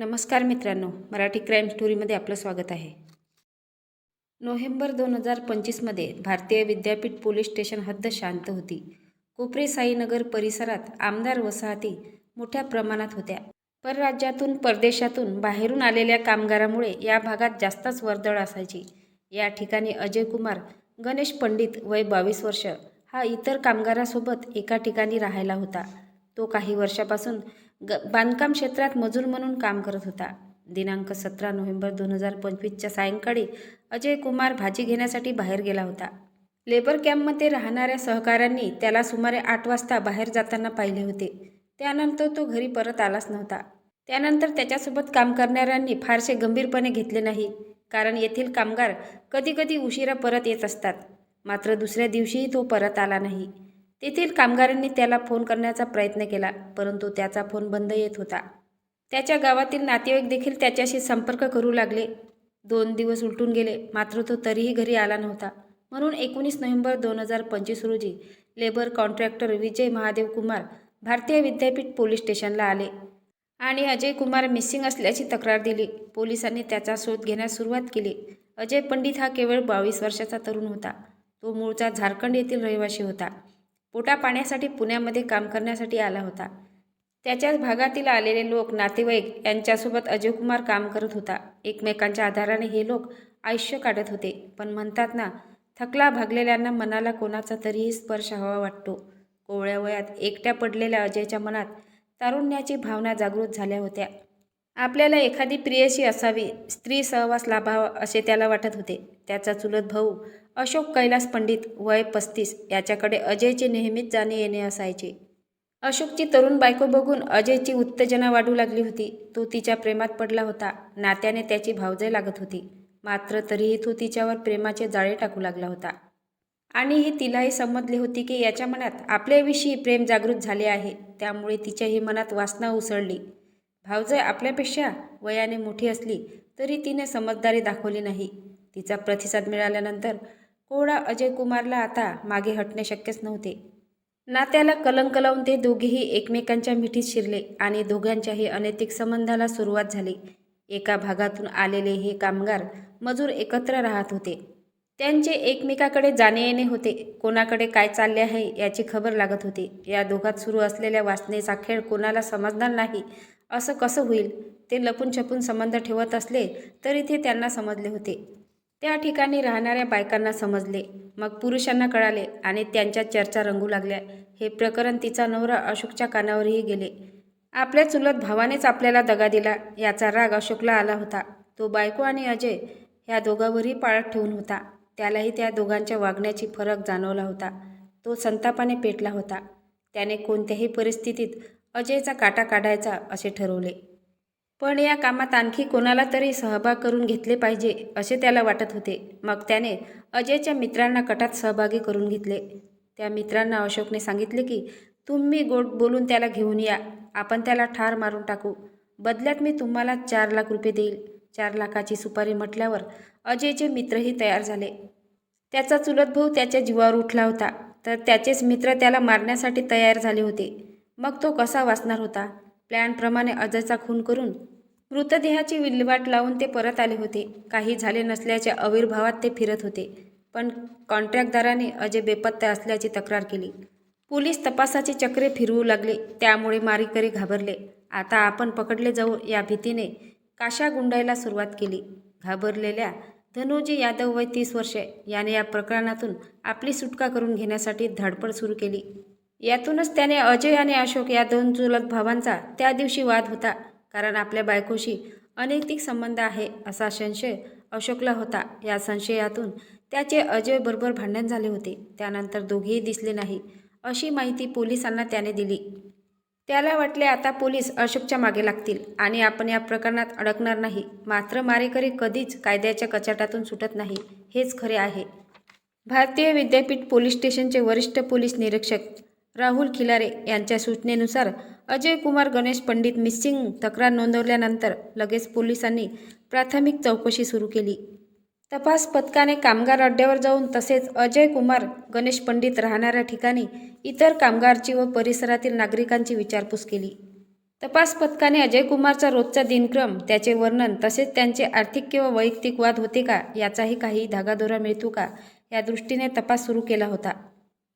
नमस्कार मित्रांनो मराठी क्राईम स्टोरीमध्ये आपलं स्वागत आहे. नोव्हेंबर दोन हजार पंचवीसमध्ये भारतीय विद्यापीठ पोलीस स्टेशन हद्द शांत होती. कोपरे साईनगर परिसरात आमदार वसाहती मोठ्या प्रमाणात होत्या. परराज्यातून परदेशातून बाहेरून आलेल्या कामगारामुळे या भागात जास्तच वर्दळ असायची. या ठिकाणी अजय कुमार गणेश पंडित वय बावीस वर्ष हा इतर कामगारासोबत एका ठिकाणी राहायला होता. तो काही वर्षापासून ग बांधकाम क्षेत्रात मजूर म्हणून काम करत होता. दिनांक सतरा नोव्हेंबर दोन हजार पंचवीसच्या सायंकाळी अजय कुमार भाजी घेण्यासाठी बाहेर गेला होता. लेबर कॅम्पमध्ये राहणाऱ्या सहकाऱ्यांनी त्याला सुमारे आठ वाजता बाहेर जाताना पाहिले होते. त्यानंतर तो घरी परत आलाच नव्हता. त्यानंतर त्याच्यासोबत काम करणाऱ्यांनी फारसे गंभीरपणे घेतले नाही कारण येथील कामगार कधीकधी उशिरा परत येत असतात. मात्र दुसऱ्या दिवशीही तो परत आला नाही. तेथील कामगारांनी त्याला फोन करण्याचा प्रयत्न केला परंतु त्याचा फोन बंद येत होता. त्याच्या गावातील नातेवाईक देखील त्याच्याशी संपर्क करू लागले. दोन दिवस उलटून गेले मात्र तो तरीही घरी आला नव्हता. म्हणून एकोणीस नोव्हेंबर दोन हजार पंचवीस रोजी labour contractor Vijay Mahadev Kumar Bharati Vidyapeeth police स्टेशनला आले आणि अजय कुमार मिसिंग असल्याची तक्रार दिली. पोलिसांनी त्याचा शोध घेण्यास सुरुवात केली. अजय पंडित हा केवळ बावीस वर्षाचा तरुण होता. तो मूळचा झारखंड येथील रहिवासी होता. पोटा पाण्यासाठी पुण्यामध्ये काम करण्यासाठी आला होता. त्याच्याच भागातील आलेले लोक नातेवाईक यांच्यासोबत अजय कुमार काम करत होता. एकमेकांच्या आधाराने हे लोक आयुष्य काढत होते. पण म्हणतात ना थकला भागलेल्यांना मनाला कोणाचा तरीही स्पर्श हवा वाटतो. कोवळ्या वयात एकट्या पडलेल्या अजयच्या मनात तारुण्याची भावना जागृत झाल्या होत्या. आपल्याला एखादी प्रियशी असावी स्त्री सहवास लाभावा असे त्याला वाटत होते. त्याचा चुलत भाऊ अशोक कैलास पंडित वय पस्तीस याच्याकडे अजयचे नेहमीच जाणे येणे असायचे. अशोकची तरुण बायको बघून अजयची उत्तेजना वाढू लागली होती. तो तिच्या प्रेमात पडला होता. नात्याने त्याची भावजय लागत होती. मात्र तरीही तो तिच्यावर प्रेमाचे जाळे टाकू लागला होता. आणि ही तिलाही समजले होती की याच्या मनात आपल्याविषयी प्रेम जागृत झाले आहे. त्यामुळे तिच्याही मनात वासना उसळली. भावजय आपल्यापेक्षा वयाने मोठी असली तरी तिने समजदारी दाखवली नाही. तिचा प्रतिसाद मिळाल्यानंतर कोडा अजय कुमारला आता मागे हटणे शक्यच नव्हते. नात्याला कलंक लावून ते दोघेही एकमेकांच्या मिठीत शिरले आणि दोघांच्याही अनैतिक संबंधाला सुरुवात झाली. एका भागातून आलेले हे कामगार मजूर एकत्र राहत होते. त्यांचे एकमेकाकडे जाणे येणे होते. कोणाकडे काय चालले आहे याची खबर लागत होती. या दोघात सुरू असलेल्या वासनेचा खेळ कोणाला समजणार नाही. असं कसं होईल? ते लपून छपून संबंध ठेवत असले तरी ते त्यांना समजले होते. त्या ठिकाणी राहणाऱ्या बायकांना समजले. मग पुरुषांना कळाले आणि त्यांच्या चर्चा रंगू लागल्या. हे प्रकरण तिचा नवरा अशोकच्या कानावरही गेले. आपल्या चुलत भावानेच आपल्याला दगा दिला. याचा राग अशोकला आला होता. तो बायको आणि अजय ह्या दोघांवरही पाळत ठेवून होता. त्यालाही त्या दोघांच्या वागण्याची फरक जाणवला होता. तो संतापाने पेटला होता. त्याने कोणत्याही परिस्थितीत अजयचा काटा काढायचा असे ठरवले. पण या कामात आणखी कोणाला तरी सहभाग करून घेतले पाहिजे असे त्याला वाटत होते. मग त्याने अजयच्या मित्रांना कटात सहभागी करून घेतले. त्या मित्रांना अशोकने सांगितले की तुम्ही गोड बोलून त्याला घेऊन या. आपण त्याला ठार मारून टाकू. बदल्यात मी तुम्हाला चार लाख रुपये देईल. चार लाखाची सुपारी म्हटल्यावर अजयचे मित्रही तयार झाले. त्याचा चुलत भाऊ त्याच्या जीवावर उठला होता. तर त्याचेच मित्र त्याला मारण्यासाठी तयार झाले होते. मग तो कसा वाचणार होता? प्लॅनप्रमाणे अजयचा खून करून मृतदेहाची विल्हेवाट लावून ते परत आले होते. काही झाले नसल्याच्या आविर्भावात ते फिरत होते. पण कॉन्ट्रॅक्टदाराने अजय बेपत्ता असल्याची तक्रार केली. पोलीस तपासाची चक्रे फिरवू लागले. त्यामुळे मारेकरी घाबरले. आता आपण पकडले जाऊ या भीतीने काशा गुंडायला सुरुवात केली. घाबरलेल्या धनुजी यादव वय तीस वर्षे. याने या प्रकरणातून आपली सुटका करून घेण्यासाठी धडपड सुरू केली. यातूनच त्याने अजय आणि अशोक या दोन चुलत भावांचा त्या दिवशी वाद होता कारण आपल्या बायकोशी अनैतिक संबंध आहे असा संशय अशोकला होता. या संशयातून त्याचे अजयबरोबर भांडण झाले होते. त्यानंतर दोघेही दिसले नाही अशी माहिती पोलिसांना त्याने दिली. त्याला वाटले आता पोलीस अशोकच्या मागे लागतील आणि आपण या प्रकरणात अडकणार नाही. मात्र मारेकरी कधीच कायद्याच्या कचाटातून सुटत नाही हेच खरे आहे. भारतीय विद्यापीठ पोलीस स्टेशनचे वरिष्ठ पोलीस निरीक्षक राहुल खिलारे यांच्या सूचनेनुसार अजय कुमार गणेश पंडित मिसिंग तक्रार नोंदवल्यानंतर लगेच पोलिसांनी प्राथमिक चौकशी सुरू केली. तपास पथकाने कामगार अड्ड्यावर जाऊन तसेच अजय कुमार गणेश पंडित राहणाऱ्या ठिकाणी इतर कामगारची व परिसरातील नागरिकांची विचारपूस केली. तपास पथकाने अजय कुमारचा रोजचा दिनक्रम त्याचे वर्णन तसेच त्यांचे आर्थिक किंवा वैयक्तिक वाद होते का याचाही काही धागादोरा मिळतो का या दृष्टीने तपास सुरू केला होता.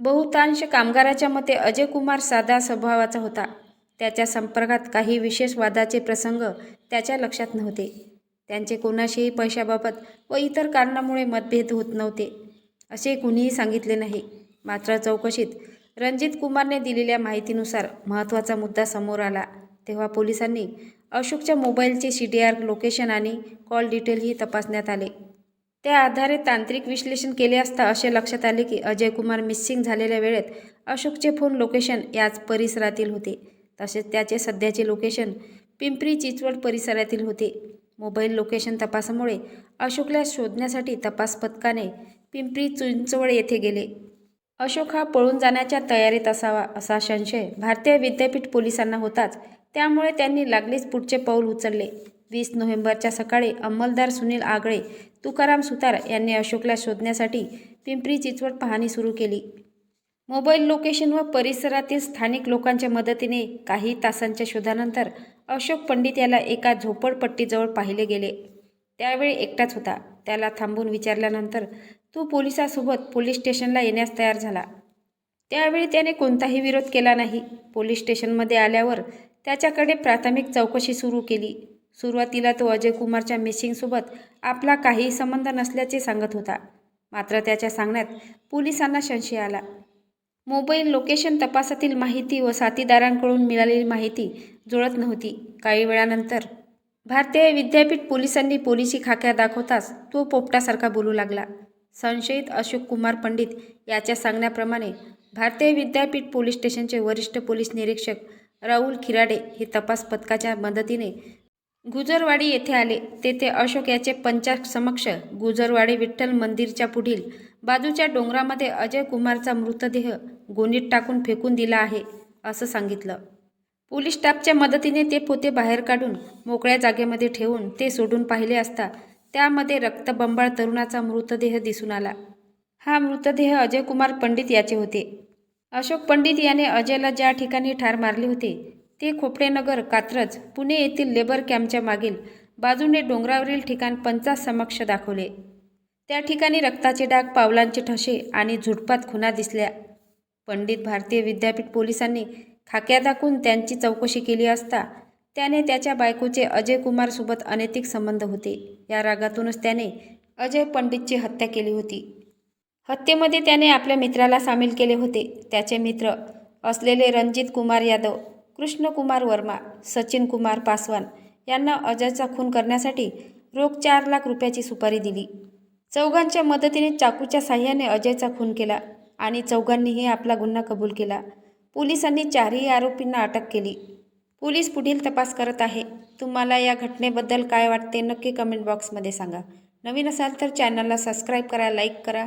बहुतांश कामगाराच्या मते अजय कुमार साधा स्वभावाचा होता. त्याच्या संपर्कात काही विशेष वादाचे प्रसंग त्याच्या लक्षात नव्हते. त्यांचे कोणाशीही पैशाबाबत व इतर कारणामुळे मतभेद होत नव्हते. असे कुणीही सांगितले नाही. मात्र चौकशीत रणजित कुमारने दिलेल्या माहितीनुसार महत्त्वाचा मुद्दा समोर आला. तेव्हा पोलिसांनी अशोकच्या मोबाईलचे सी डी आर लोकेशन आणि कॉल डिटेलही तपासण्यात आले. त्या आधारे तांत्रिक विश्लेषण केले असता असे लक्षात आले की अजय कुमार मिसिंग झालेल्या वेळेत अशोकचे फोन लोकेशन याच परिसरातील होते. तसेच त्याचे सध्याचे लोकेशन पिंपरी चिंचवड परिसरातील होते. मोबाईल लोकेशन तपासामुळे अशोकला शोधण्यासाठी तपास पथकाने पिंपरी चिंचवड येथे गेले. अशोक हा पळून जाण्याच्या तयारीत असावा असा संशय भारतीय विद्यापीठ पोलिसांना होताच त्यामुळे त्यांनी लागलीच पुढचे पाऊल उचलले. वीस नोव्हेंबरच्या सकाळी अंमलदार सुनील आगळे तुकाराम सुतार यांनी अशोकला शोधण्यासाठी पिंपरी चिंचवड पाहणी सुरू केली. मोबाईल लोकेशन व परिसरातील स्थानिक लोकांच्या मदतीने काही तासांच्या शोधानंतर अशोक पंडित याला एका झोपडपट्टीजवळ पाहिले गेले. त्यावेळी एकटाच होता. त्याला थांबून विचारल्यानंतर तो पोलिसासोबत पोलीस स्टेशनला येण्यास तयार झाला. त्यावेळी त्याने कोणताही विरोध केला नाही. पोलीस स्टेशनमध्ये आल्यावर त्याच्याकडे प्राथमिक चौकशी सुरू केली. सुरुवातीला तो अजय कुमारच्या मिसिंगसोबत आपला काहीही संबंध नसल्याचे सांगत होता. मात्र त्याच्या सांगण्यात पोलिसांना संशय आला. मोबाईल लोकेशन तपासातील माहिती व साथीदारांकडून मिळालेली माहिती जुळत नव्हती. काही वेळानंतर भारतीय विद्यापीठ पोलिसांनी पोलिसी खाक्या दाखवताच तो पोपटासारखा बोलू लागला. संशयित अशोक कुमार पंडित याच्या सांगण्याप्रमाणे भारतीय विद्यापीठ पोलीस स्टेशनचे वरिष्ठ पोलीस निरीक्षक राहुल खिराडे हे तपास पथकाच्या मदतीने गुजरवाडी येथे आले. तेथे अशोक याचे पंचासमक्ष गुजरवाडी विठ्ठल मंदिरच्या पुढील बाजूच्या डोंगरामध्ये अजय कुमारचा मृतदेह गोणीत टाकून फेकून दिला आहे असं सांगितलं. पोलीस स्टाफच्या मदतीने ते पोते बाहेर काढून मोकळ्या जागेमध्ये ठेवून ते सोडून पाहिले असता त्यामध्ये रक्तबंबाळ तरुणाचा मृतदेह दिसून आला. हा मृतदेह अजय कुमार पंडित याचे होते. अशोक पंडित याने अजयला ज्या ठिकाणी ठार मारले होते ते खोपडेनगर कात्रज पुणे येथील लेबर कॅम्पच्या मागील बाजूने डोंगरावरील ठिकाण पंचा समक्ष दाखवले. त्या ठिकाणी रक्ताचे डाग पावलांचे ठसे आणि झुडपात खुना दिसल्या. पंडित भारतीय विद्यापीठ पोलिसांनी खाक्या दाखवून त्यांची चौकशी केली असता त्याने त्याच्या बायकोचे अजय कुमारसोबत अनैतिक संबंध होते. या रागातूनच त्याने अजय पंडितची हत्या केली होती. हत्येमध्ये त्याने आपल्या मित्राला सामील केले होते. त्याचे मित्र असलेले रणजित कुमार यादव कृष्णकुमार वर्मा सचिन कुमार पासवान यांना अजयचा खून करण्यासाठी रोख चार लाख रुपयाची सुपारी दिली. चौघांच्या मदतीने चाकूच्या साह्याने अजयचा खून केला आणि चौघांनीही आपला गुन्हा कबूल केला. पोलिसांनी चारही आरोपींना अटक केली. पोलीस पुढील तपास करत आहे. तुम्हाला या घटनेबद्दल काय वाटते नक्की कमेंट बॉक्समध्ये सांगा. नवीन असाल तर चॅनलला सबस्क्राईब करा लाईक करा.